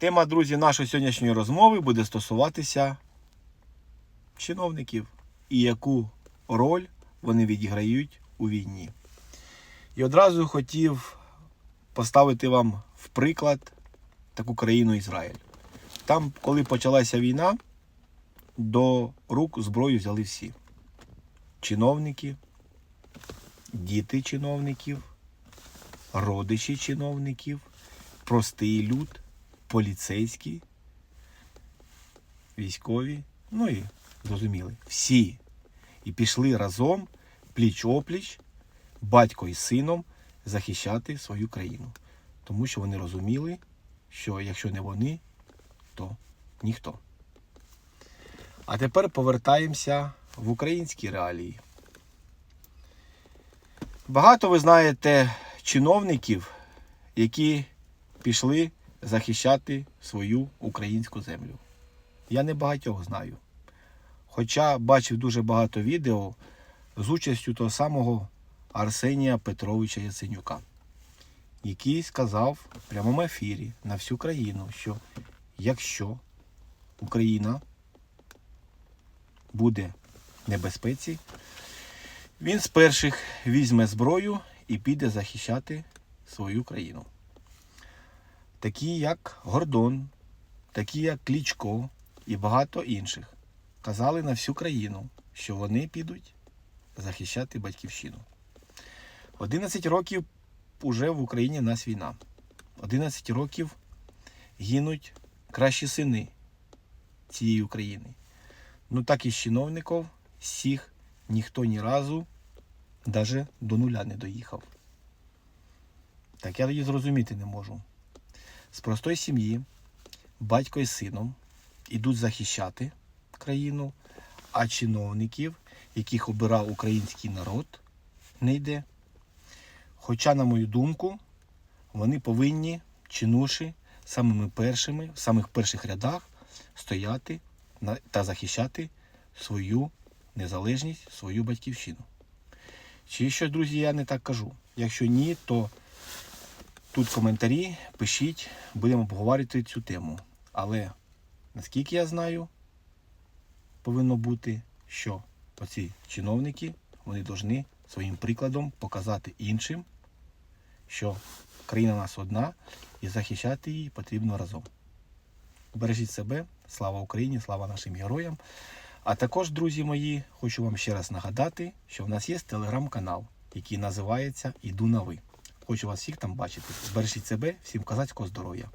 Тема, друзі, нашої сьогоднішньої розмови буде стосуватися чиновників і яку роль вони відіграють у війні. І одразу хотів поставити вам в приклад таку країну Ізраїль. Там, коли почалася війна, до рук зброю взяли всі: чиновники, діти чиновників, родичі чиновників, простий люд, поліцейські, військові, ну і зрозуміли, всі. І пішли разом, пліч опліч, батько із сином захищати свою країну. Тому що вони розуміли, що якщо не вони, то ніхто. А тепер повертаємося в українські реалії. Багато ви знаєте чиновників, які пішли захищати свою українську землю. Я не багатьох знаю. Хоча бачив дуже багато відео з участю того самого Арсенія Петровича Яценюка, який сказав в прямому ефірі на всю країну, що якщо Україна буде в небезпеці, він з перших візьме зброю і піде захищати свою країну. Такі як Гордон, такі як Клічко і багато інших казали на всю країну, що вони підуть захищати батьківщину. 11 років уже в Україні нас війна. 11 років гинуть кращі сини цієї України. Ну так і з чиновників всіх ніхто ні разу навіть до нуля не доїхав. Так я тоді зрозуміти не можу. З простої сім'ї батько із сином ідуть захищати країну, а чиновників, яких обирав український народ, не йде. Хоча, на мою думку, вони повинні чинуші самими першими, в самих перших рядах стояти та захищати свою незалежність, свою батьківщину. Чи що, друзі, я не так кажу? Якщо ні, то тут коментарі, пишіть, будемо обговорювати цю тему. Але наскільки я знаю, повинно бути, що оці чиновники вони повинні своїм прикладом показати іншим, що країна у нас одна і захищати її потрібно разом. Бережіть себе, слава Україні, слава нашим героям. А також, друзі мої, хочу вам ще раз нагадати, що в нас є телеграм-канал, який називається Іду на ви. Хочу вас всіх там бачити. Збережіть себе, всім козацького здоров'я.